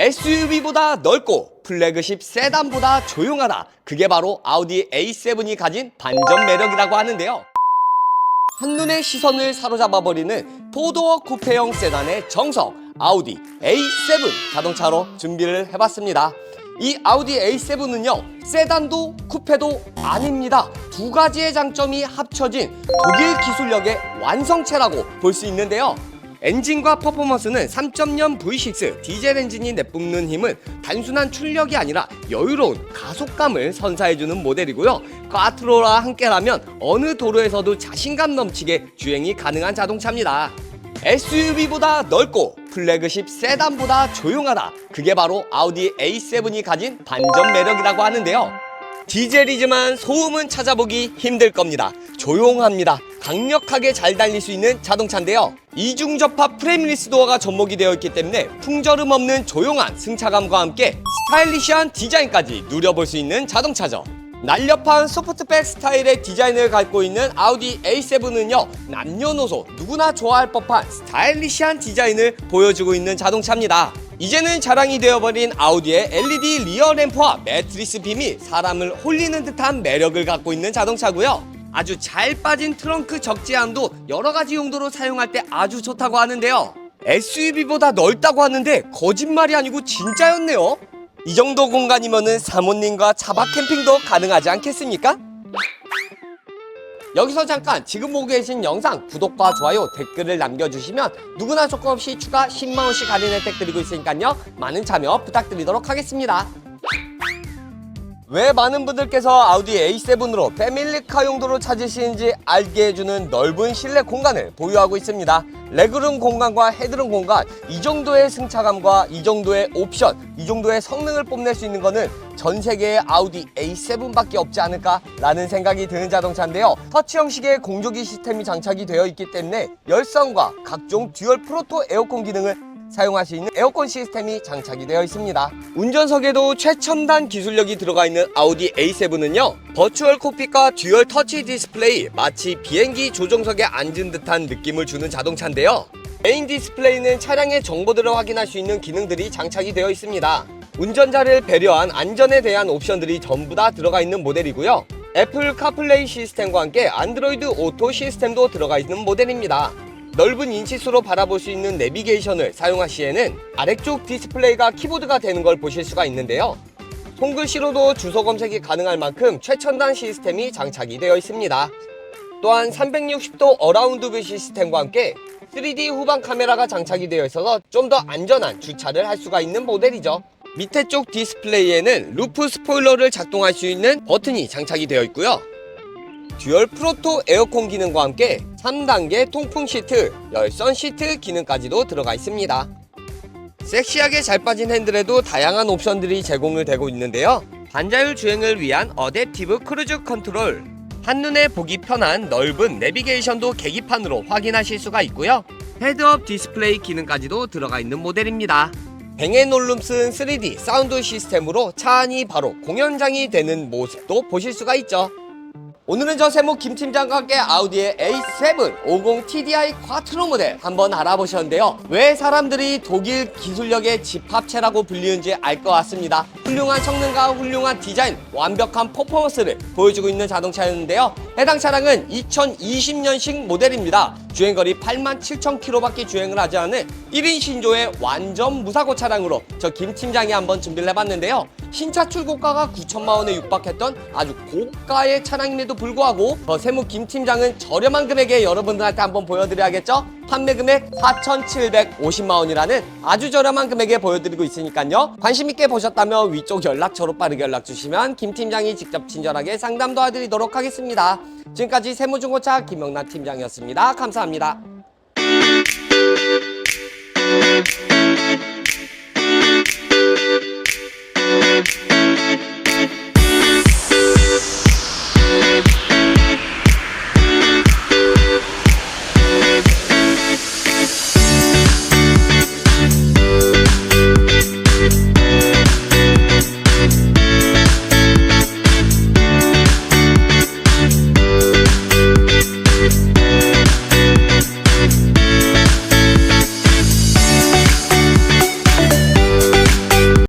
SUV보다 넓고 플래그십 세단보다 조용하다. 그게 바로 아우디 A7이 가진 반전 매력이라고 하는데요. 한눈에 시선을 사로잡아버리는 포도어 쿠페형 세단의 정석 아우디 A7 자동차로 준비를 해봤습니다. 이 아우디 A7은요 세단도 쿠페도 아닙니다. 두 가지의 장점이 합쳐진 독일 기술력의 완성체라고 볼 수 있는데요. 엔진과 퍼포먼스는 3.0 V6 디젤 엔진이 내뿜는 힘은 단순한 출력이 아니라 여유로운 가속감을 선사해주는 모델이고요. 꽈트로와 함께라면 어느 도로에서도 자신감 넘치게 주행이 가능한 자동차입니다. SUV보다 넓고 플래그십 세단보다 조용하다. 그게 바로 아우디 A7이 가진 반전 매력이라고 하는데요. 디젤이지만 소음은 찾아보기 힘들 겁니다. 조용합니다. 강력하게 잘 달릴 수 있는 자동차인데요. 이중 접합 프레임리스 도어가 접목이 되어 있기 때문에 풍절음 없는 조용한 승차감과 함께 스타일리시한 디자인까지 누려볼 수 있는 자동차죠. 날렵한 소프트백 스타일의 디자인을 갖고 있는 아우디 A7은요 남녀노소 누구나 좋아할 법한 스타일리시한 디자인을 보여주고 있는 자동차입니다 이제는 자랑이 되어버린 아우디의 LED 리어 램프와 매트리스 빔이 사람을 홀리는 듯한 매력을 갖고 있는 자동차고요 아주 잘 빠진 트렁크 적재함도 여러 가지 용도로 사용할 때 아주 좋다고 하는데요. SUV보다 넓다고 하는데 거짓말이 아니고 진짜였네요. 이 정도 공간이면은 사모님과 차박 캠핑도 가능하지 않겠습니까? 여기서 잠깐 지금 보고 계신 영상 구독과 좋아요 댓글을 남겨주시면 누구나 조건 없이 추가 10만원씩 할인 혜택 드리고 있으니까요. 많은 참여 부탁드리도록 하겠습니다 왜 많은 분들께서 아우디 A7으로 패밀리카 용도로 찾으시는지 알게 해주는 넓은 실내 공간을 보유하고 있습니다. 레그룸 공간과 헤드룸 공간, 이 정도의 승차감과 이 정도의 옵션, 이 정도의 성능을 뽐낼 수 있는 거는 전 세계의 아우디 A7밖에 없지 않을까라는 생각이 드는 자동차인데요. 터치 형식의 공조기 시스템이 장착이 되어 있기 때문에 열선과 각종 듀얼 프로토 에어컨 기능을 사용할 수 있는 에어컨 시스템이 장착이 되어 있습니다. 운전석에도 최첨단 기술력이 들어가 있는 아우디 A7은요. 버추얼 콕핏과 듀얼 터치 디스플레이 마치 비행기 조종석에 앉은 듯한 느낌을 주는 자동차인데요. 메인 디스플레이는 차량의 정보들을 확인할 수 있는 기능들이 장착이 되어 있습니다. 운전자를 배려한 안전에 대한 옵션들이 전부 다 들어가 있는 모델이고요. 애플 카플레이 시스템과 함께 안드로이드 오토 시스템도 들어가 있는 모델입니다. 넓은 인치수로 바라볼 수 있는 내비게이션을 사용할 시에는 아래쪽 디스플레이가 키보드가 되는 걸 보실 수가 있는데요. 손글씨로도 주소 검색이 가능할 만큼 최첨단 시스템이 장착이 되어 있습니다. 또한 360도 어라운드 뷰 시스템과 함께 3D 후방 카메라가 장착이 되어 있어서 좀 더 안전한 주차를 할 수가 있는 모델이죠. 밑에 쪽 디스플레이에는 루프 스포일러를 작동할 수 있는 버튼이 장착이 되어 있고요. 듀얼 프로토 에어컨 기능과 함께 3단계 통풍 시트, 열선 시트 기능까지도 들어가 있습니다. 섹시하게 잘 빠진 핸들에도 다양한 옵션들이 제공을 되고 있는데요. 반자율 주행을 위한 어댑티브 크루즈 컨트롤, 한눈에 보기 편한 넓은 내비게이션도 계기판으로 확인하실 수가 있고요. 헤드업 디스플레이 기능까지도 들어가 있는 모델입니다. 뱅앤올룸슨 3D 사운드 시스템으로 차 안이 바로 공연장이 되는 모습도 보실 수가 있죠. 오늘은 저 세모 김 팀장과 함께 아우디의 A7 50 TDI 쿼트로 모델 한번 알아보셨는데요. 왜 사람들이 독일 기술력의 집합체라고 불리는지 알 것 같습니다. 훌륭한 성능과 훌륭한 디자인, 완벽한 퍼포먼스를 보여주고 있는 자동차였는데요. 해당 차량은 2020년식 모델입니다. 주행거리 87,000km밖에 주행을 하지 않은 1인 신조의 완전 무사고 차량으로 저 김 팀장이 한번 준비를 해봤는데요. 신차 출고가가 9천만 원에 육박했던 아주 고가의 차량임에도 불구하고 저 세무 김 팀장은 저렴한 금액에 여러분들한테 한번 보여드려야겠죠? 판매 금액 4,750만 원이라는 아주 저렴한 금액에 보여드리고 있으니까요. 관심 있게 보셨다면 위쪽 연락처로 빠르게 연락 주시면 김 팀장이 직접 친절하게 상담 도와드리도록 하겠습니다. 지금까지 세무중고차 김영란 팀장이었습니다. 감사합니다.